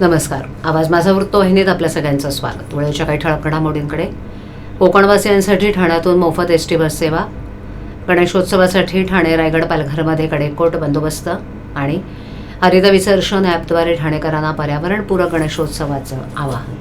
नमस्कार. आवाज माझा वृत्तवाहिनीत आपल्या सगळ्यांचं स्वागत. वेळेच्या काही ठळक घडामोडींकडे कोकणवासियांसाठी ठाण्यातून मोफत एस टी बस सेवा गणेशोत्सवासाठी ठाणे रायगड पालघरमध्ये कडेकोट बंदोबस्त आणि हरित विसर्जन ॲपद्वारे ठाणेकरांना पर्यावरणपूरक गणेशोत्सवाचं आवाहन.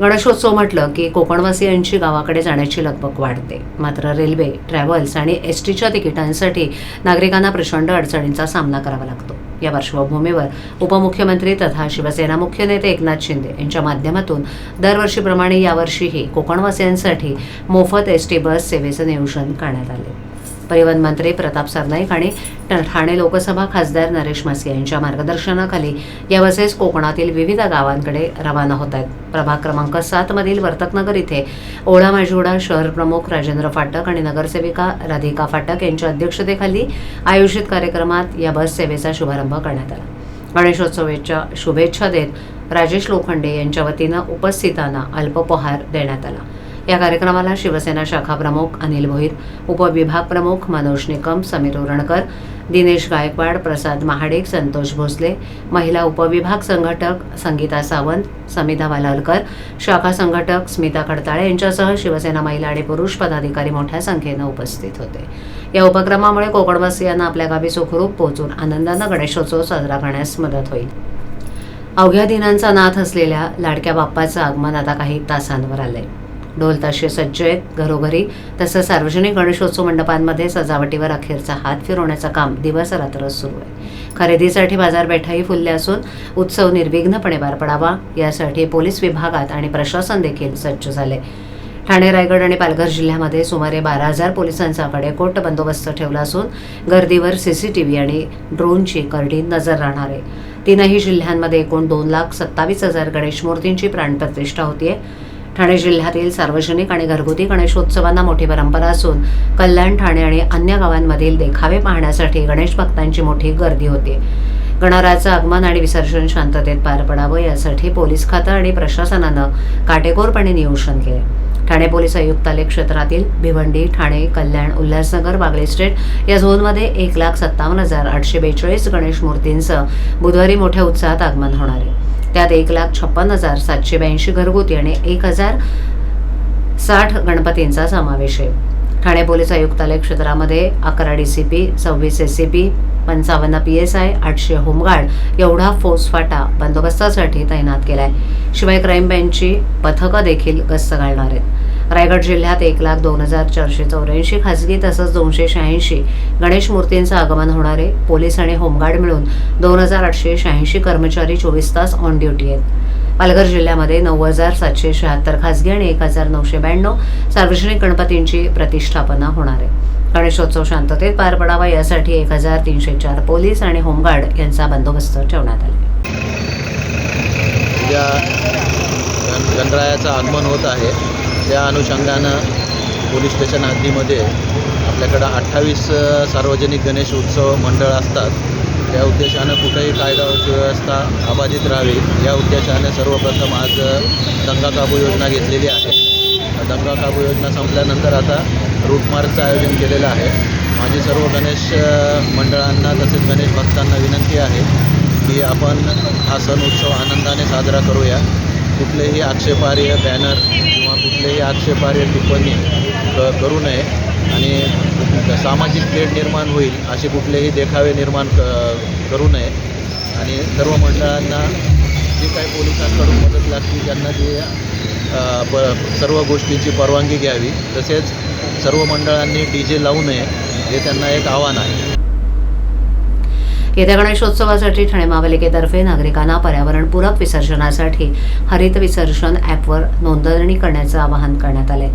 गणेशोत्सव म्हटलं की कोकणवासियांची गावाकडे जाण्याची लगबग वाढते. मात्र रेल्वे ट्रॅव्हल्स आणि एस टीच्या तिकिटांसाठी नागरिकांना प्रचंड अडचणींचा सामना करावा लागतो. या पार्श्वभूमीवर उपमुख्यमंत्री तथा शिवसेना मुख्य नेते एकनाथ शिंदे यांच्या माध्यमातून दरवर्षीप्रमाणे यावर्षीही कोकणवासियांसाठी मोफत एस टी बस सेवेचं नियोजन करण्यात आले परिवहन मंत्री प्रताप सरनाईक आणि ठाणे लोकसभा खासदार नरेश मासे यांच्या मार्गदर्शनाखाली या बसेस कोकणातील विविध गावांकडे रवाना होत आहेत. प्रभाग क्रमांक सात मधील वर्तकनगर इथे ओढा माजिवडा शहर प्रमुख राजेंद्र फाटक आणि नगरसेविका राधिका फाटक यांच्या अध्यक्षतेखाली आयोजित कार्यक्रमात या बस सेवेचा शुभारंभ करण्यात आला. गणेशोत्सवाच्या शुभेच्छा देत राजेश लोखंडे यांच्या वतीनं उपस्थितांना अल्पोपहार देण्यात आला. या कार्यक्रमाला शिवसेना शाखा प्रमुख अनिल भोईर उपविभाग प्रमुख मनोज निकम समीर उरणकर दिनेश गायकवाड प्रसाद महाडिक संतोष भोसले महिला उपविभाग संघटक संगीता सावंत समिता वालालकर शाखा संघटक स्मिता खडताळे यांच्यासह शिवसेना महिला आणि पुरुष पदाधिकारी मोठ्या संख्येनं उपस्थित होते. या उपक्रमामुळे कोकणवासियांना आपल्या गावी सुखरूप पोहोचून आनंदानं गणेशोत्सव साजरा करण्यास मदत होईल. अवघ्या दिनांचा नाथ असलेल्या लाडक्या बाप्पाचं आगमन आता काही तासांवर आलंय. ढोल ताशे सज्ज आहेत घरोघरी. तसंच सार्वजनिक गणेशोत्सव मंडपांमध्ये सजावटीवर अखेरचा हात फिरवण्याचं काम दिवस रात्र सुरू आहे. खरेदीसाठी बाजारपेठाही फुलल्या असून उत्सव निर्विघ्नपणे पार पडावा यासाठी पोलीस विभागात आणि प्रशासन देखील सज्ज झाले. ठाणे रायगड आणि पालघर जिल्ह्यामध्ये सुमारे बारा हजार पोलिसांचा कडेकोट बंदोबस्त ठेवला असून गर्दीवर सीसीटीव्ही आणि ड्रोनची करडी नजर राहणार आहे. तीनही जिल्ह्यांमध्ये एकूण दोन लाख सत्तावीस हजार गणेश मूर्तींची प्राणप्रतिष्ठा होतीये. ठाणे जिल्ह्यातील सार्वजनिक आणि घरगुती गणेशोत्सवांना मोठी परंपरा असून कल्याण ठाणे आणि अन्य गावांमधील देखावे पाहण्यासाठी गणेश भक्तांची मोठी गर्दी होते. गणरायाचं आगमन आणि विसर्जन शांततेत पार पडावं यासाठी पोलीस खातं आणि प्रशासनानं काटेकोरपणे नियोजन केले. ठाणे पोलीस आयुक्तालय क्षेत्रातील भिवंडी ठाणे कल्याण उल्हासनगर बागळे स्टेट या झोनमध्ये एक लाख सत्तावन्न हजार आठशे बेचाळीस गणेश मूर्तींचं बुधवारी मोठ्या उत्साहात आगमन होणार आहे. त्यात एक लाख छप्पन हजार सातशे ब्याऐंशी घरगुती आणि एक हजार साठ गणपतींचा समावेश आहे. ठाणे पोलीस आयुक्तालय क्षेत्रामध्ये अकरा डी सी पी सव्वीस एस सी पी पंचावन्न पी एस आय आठशे होमगार्ड एवढा फोसफाटा बंदोबस्तासाठी तैनात केला आहे शिवाय क्राईम ब्रँचची पथकं देखील गस्त घालणार आहेत. रायगड जिल्ह्यात एक लाख दोन हजार चारशे चौऱ्याऐंशी खासगी तसंच दोनशे शहाऐंशी गणेश मूर्तींचं आगमन होणारे पोलीस आणि होमगार्ड मिळून दोन हजार आठशे शहाऐंशी कर्मचारी चोवीस तास ऑन ड्युटी आहेत. पालघर जिल्ह्यामध्ये नऊ हजार सातशे शहात्तर खासगी आणि एक हजार नऊशे ब्याण्णव सार्वजनिक गणपतींची प्रतिष्ठापना होणार आहे. गणेशोत्सव शांततेत पार पडावा यासाठी एक हजार तीनशे चार पोलीस आणि होमगार्ड यांचा बंदोबस्त ठेवण्यात आला. गणरायाचं आगमन होत आहे. त्या अनुषंगानं पोलीस स्टेशन हद्दीमध्ये आपल्याकडं अठ्ठावीस सार्वजनिक गणेश उत्सव मंडळ असतात. त्या उद्देशानं कुठेही कायदा व्यवस्था सुव्यवस्था अबाधित राहावी या उद्देशाने सर्वप्रथम आज दंगा काबू योजना घेतलेली आहे. दंगा काबू योजना संपल्यानंतर आता रूट मार्चचं आयोजन केलेलं आहे. माझी सर्व गणेश मंडळांना तसेच गणेश भक्तांना विनंती आहे की आपण हा सण उत्सव आनंदाने साजरा करूया. कुठलेही आक्षेपार्ह बॅनर कुठलेही आक्षेपार्ह टिप्पणी क करू नये. आणि सामाजिक तेढ निर्माण होईल असे कुठलेही देखावे निर्माण क करू नये. आणि सर्व मंडळांना जे काही पोलिसांकडून मदत लागते त्यांना जे प सर्व गोष्टींची परवानगी घ्यावी. तसेच सर्व मंडळांनी डी जे लावू नये हे त्यांना एक आव्हान आहे. येत्या गणेशोत्सवासाठी ठाणे महापालिकेतर्फे नागरिकांना पर्यावरणपूरक विसर्जनासाठी हरित विसर्जन ॲपवर नोंदणी करण्याचं आवाहन करण्यात आले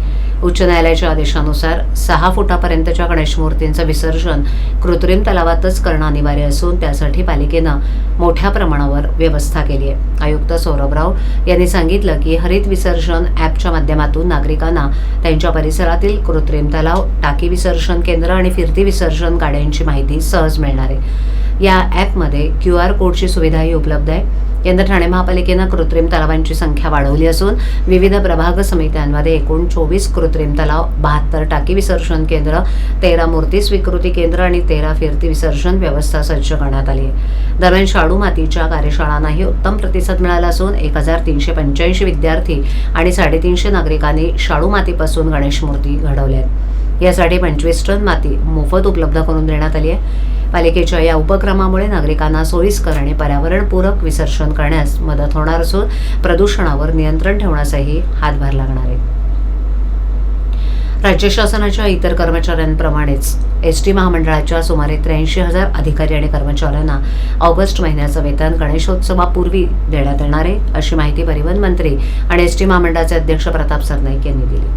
उच्च न्यायालयाच्या आदेशानुसार सहा फुटापर्यंतच्या गणेशमूर्तींचं विसर्जन कृत्रिम तलावातच करणं अनिवार्य असून त्यासाठी पालिकेनं मोठ्या प्रमाणावर व्यवस्था केली आहे. आयुक्त सौरभराव यांनी सांगितलं की हरित विसर्जन ॲपच्या माध्यमातून नागरिकांना त्यांच्या परिसरातील कृत्रिम तलाव टाकी विसर्जन केंद्र आणि फिरती विसर्जन गाड्यांची माहिती सहज मिळणार आहे. या ॲपमध्ये क्यू आर कोडची सुविधाही उपलब्ध आहे. यंदा ठाणे महापालिकेनं कृत्रिम तलावांची संख्या वाढवली असून विविध प्रभाग समित्यांमध्ये एकूण चोवीस कृत्रिम तलाव बहात्तर टाकी विसर्जन केंद्र तेरा मूर्ती स्वीकृती केंद्र आणि तेरा फिरती विसर्जन व्यवस्था सज्ज करण्यात आली आहे. दरम्यान शाडू मातीच्या कार्यशाळांनाही उत्तम प्रतिसाद मिळाला असून एक हजार तीनशे पंच्याऐंशी विद्यार्थी आणि साडेतीनशे नागरिकांनी शाडू मातीपासून गणेश मूर्ती घडवल्या आहेत. यासाठी पंचवीस टन माती मोफत उपलब्ध करून देण्यात आली आहे. पालिकेच्या या उपक्रमामुळे नागरिकांना सोयीस्कर आणि पर्यावरणपूरक विसर्जन करण्यास मदत होणार असून प्रदूषणावर नियंत्रण ठेवण्यासही हातभार लागणार आहे. राज्य शासनाच्या इतर कर्मचाऱ्यांप्रमाणेच एस टी महामंडळाच्या सुमारे त्र्याऐंशी हजार अधिकारी आणि कर्मचाऱ्यांना ऑगस्ट महिन्याचं वेतन गणेशोत्सवापूर्वी देण्यात येणार आहे अशी माहिती परिवहन मंत्री आणि एस टी महामंडळाचे अध्यक्ष प्रताप सरनाईक यांनी दिली.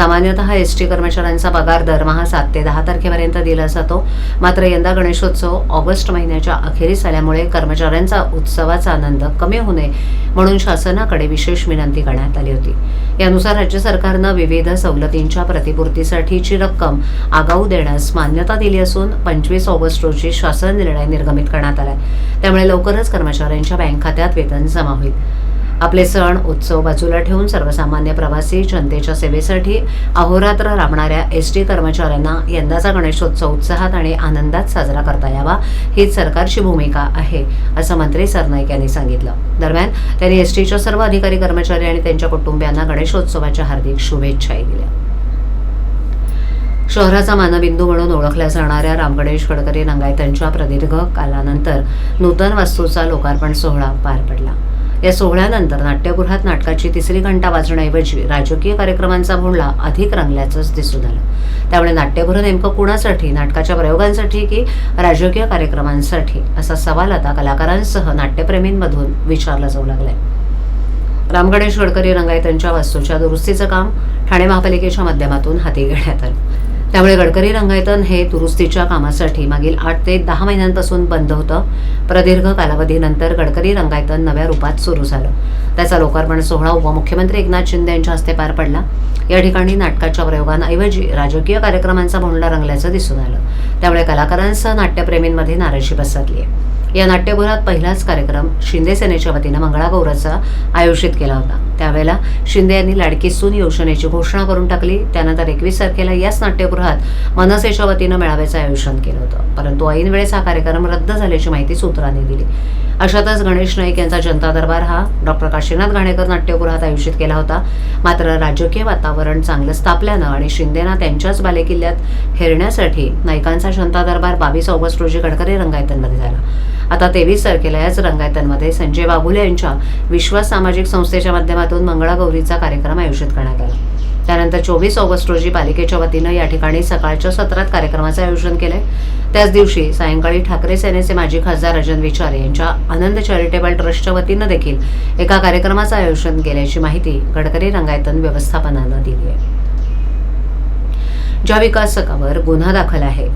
सामान्यतः एस टी कर्मचाऱ्यांचा पगार दरमहा सात ते दहा तारखेपर्यंत दिला जातो. मात्र यंदा गणेशोत्सव ऑगस्ट महिन्याच्या अखेरीस आल्यामुळे कर्मचाऱ्यांचा उत्सवाचा आनंद कमी होऊ नये म्हणून शासनाकडे विशेष विनंती करण्यात आली होती. यानुसार राज्य सरकारनं विविध सवलतींच्या प्रतिपूर्तीसाठीची रक्कम आगाऊ देण्यास मान्यता दिली असून पंचवीस ऑगस्ट रोजी शासन निर्णय निर्गमित करण्यात आला त्यामुळे लवकरच कर्मचाऱ्यांच्या बँक खात्यात वेतन जमा होईल. आपले सण उत्सव बाजूला ठेवून सर्वसामान्य प्रवासी जनतेच्या सेवेसाठी अहोरात्र राबणाऱ्या एस टी कर्मचाऱ्यांना यंदाचा गणेशोत्सव उत्साहात आणि आनंदात साजरा करता यावा हीच सरकारची भूमिका आहे असं मंत्री सरनाईक यांनी सांगितलं. दरम्यान त्यांनी एस टीच्या सर्व अधिकारी कर्मचारी आणि त्यांच्या कुटुंबियांना गणेशोत्सवाच्या हार्दिक शुभेच्छाही दिल्या. शहराचा मानबिंदू म्हणून ओळखल्या जाणाऱ्या रामगणेश गडकरी रंगायतांच्या प्रदीर्घ कालानंतर नूतन वास्तूचा लोकार्पण सोहळा पार पडला. या सोहळ्यानंतर नाट्यगृहात नाटकाची तिसरी घंटा वाजण्याऐवजी राजकीय कार्यक्रमांचा भोंडला अधिक रंगल्याचंच दिसून आलं. त्यामुळे नाट्यगृह नेमकं कुणासाठी नाटकाच्या प्रयोगांसाठी की राजकीय कार्यक्रमांसाठी असा सवाल आता कलाकारांसह नाट्यप्रेमींमधून विचारला जाऊ लागलाय. राम गणेश गडकरी रंगायतांच्या वास्तूच्या दुरुस्तीचं काम ठाणे महापालिकेच्या माध्यमातून हाती घेण्यात आलं. त्यामुळे गडकरी रंगायतन हे दुरुस्तीच्या कामासाठी मागील आठ ते दहा महिन्यांपासून बंद होतं. प्रदीर्घ कालावधीनंतर गडकरी रंगायतन नव्या रूपात सुरू झालं. त्याचा लोकार्पण सोहळा उपमुख्यमंत्री एकनाथ शिंदे यांच्या हस्ते पार पडला. या ठिकाणी नाटकाच्या प्रयोगांऐवजी राजकीय कार्यक्रमांचा भोंडला रंगल्याचं दिसून आलं. त्यामुळे कलाकारांसह नाट्यप्रेमींमध्ये नाराजी पसरली आहे या नाट्यगृहात पहिलाच कार्यक्रम शिंदे सेनेच्या वतीनं मंगळागौराचा आयोजित केला होता. त्यावेळेला शिंदे यांनी लाडकी सून योजनेची घोषणा करून टाकली. त्यानंतर एकवीस तारखेला याच नाट्यगृहात मनसेच्या वतीनं मेळाव्याचं आयोजन केलं होतं. परंतु ऐन वेळेस हा कार्यक्रम रद्द झाल्याची माहिती सूत्रांनी दिली. अशातच गणेश नाईक यांचा जनता दरबार हा डॉक्टर काशीनाथ घाणेकर नाट्यगृहात आयोजित केला होता. मात्र राजकीय वातावरण चांगलं स्थापल्यानं आणि शिंदेना त्यांच्याच बालेकिल्ल्यात हेरण्यासाठी नाईकांचा जनता दरबार बावीस ऑगस्ट रोजी गडकरी रंगायतनमध्ये झाला. आता तेवीस तारखेला याच रंगायतनमध्ये संजय बाबुले यांच्या विश्वास सामाजिक संस्थेच्या माध्यमातून मंगळागौरीचा कार्यक्रम आयोजित करण्यात आला. त्यानंतर चोवीस ऑगस्ट रोजी पालिकेच्या वतीनं या ठिकाणी सकाळच्या सत्रात कार्यक्रमाचं आयोजन केलंय. त्याच दिवशी सायंकाळी ठाकरे सेनेचे माजी खासदार राजन विचारे यांच्या आनंद चॅरिटेबल ट्रस्टच्या वतीनं देखील एका कार्यक्रमाचं आयोजन केल्याची माहिती गडकरी रंगायतन व्यवस्थापनानं दिली आहे. ज्या विकासकावर गुन्हा दाखल आहे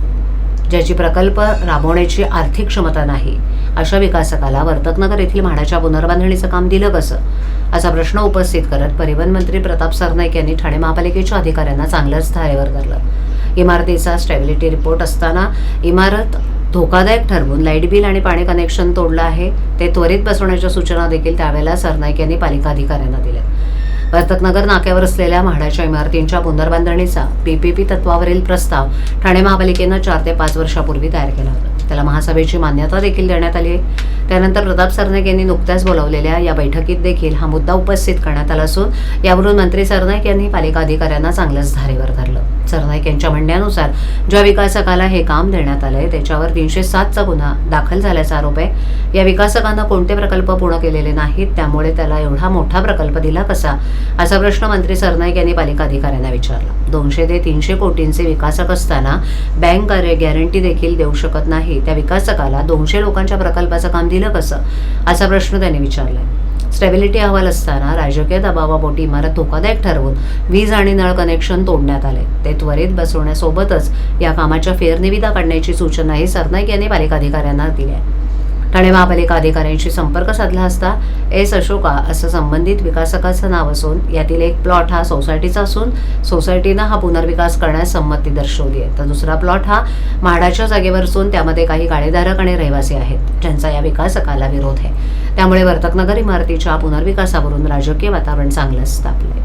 ज्याची प्रकल्प राबवण्याची आर्थिक क्षमता नाही अशा विकासकाला वर्तकनगर येथील म्हाडाच्या पुनर्बांधणीचं काम दिलं कसं? असा प्रश्न उपस्थित करत परिवहन मंत्री प्रताप सरनाईक यांनी ठाणे महापालिकेच्या अधिकाऱ्यांना चांगलंच धारेवर धरलं. इमारतीचा स्टॅबिलिटी रिपोर्ट असताना इमारत धोकादायक ठरवून लाइट बिल आणि पाणी कनेक्शन तोडलं आहे. ते त्वरित बसवण्याच्या सूचना देखील त्यावेळेला सरनाईक यांनी पालिका अधिकाऱ्यांना दिल्या. वर्तकनगर नाक्यावर असलेल्या म्हाडाच्या इमारतींच्या पुनर्बांधणीचा पीपीपी तत्वावरील प्रस्ताव ठाणे महापालिकेनं चार ते पाच वर्षापूर्वी तयार केला होता. त्याला महासभेची मान्यता देखील देण्यात आली आहे. त्यानंतर प्रताप सरनाईक यांनी नुकत्याच बोलावलेल्या या बैठकीत देखील हा मुद्दा उपस्थित करण्यात आला असून यावरून मंत्री सरनाईक यांनी पालिका अधिकाऱ्यांना चांगलंच धारेवर धरलं. सरनाईक यांच्या म्हणण्यानुसार ज्या विकासकाला हे काम देण्यात आलंय त्याच्यावर तीनशे सातचा गुन्हा दाखल झाल्याचा आरोप आहे. या विकासकानं कोणते प्रकल्प पूर्ण केलेले नाहीत त्यामुळे त्याला एवढा मोठा प्रकल्प दिला कसा? असा प्रश्न मंत्री सरनाईक यांनी पालिका अधिकाऱ्यांना विचारला. दोनशे ते तीनशे कोटींचे विकासक असताना बँक कार्य गॅरंटी देखील देऊ शकत नाही. त्या विकासकाला दोनशे लोकांच्या प्रकल्पाचं काम दिलं कसं? असा प्रश्न त्यांनी विचारलाय. स्टॅबिलिटी अहवाल असताना राजकीय दबावापोटी इमारत धोकादायक ठरवून वीज आणि नळ कनेक्शन तोडण्यात आले. ते त्वरित बसवण्यासोबतच या कामाच्या फेरनिविदा काढण्याची सूचनाही सरनाईक यांनी पालिका अधिकाऱ्यांना दिली आहे. ठाणे महापालिका अधिकाऱ्यांशी संपर्क साधला असता एस अशोका असं संबंधित विकासकाचं नाव असून यातील एक प्लॉट हा सोसायटीचा असून सोसायटीनं हा पुनर्विकास करण्यास संमती दर्शवली आहे. तर दुसरा प्लॉट हा म्हाडाच्या जागेवर असून त्यामध्ये काही गाळेधारक आणि रहिवासी आहेत. ज्यांचा या विकासकाला विरोध आहे. त्यामुळे वर्तकनगर इमारतीच्या पुनर्विकासावरून राजकीय वातावरण चांगलंच तापलंय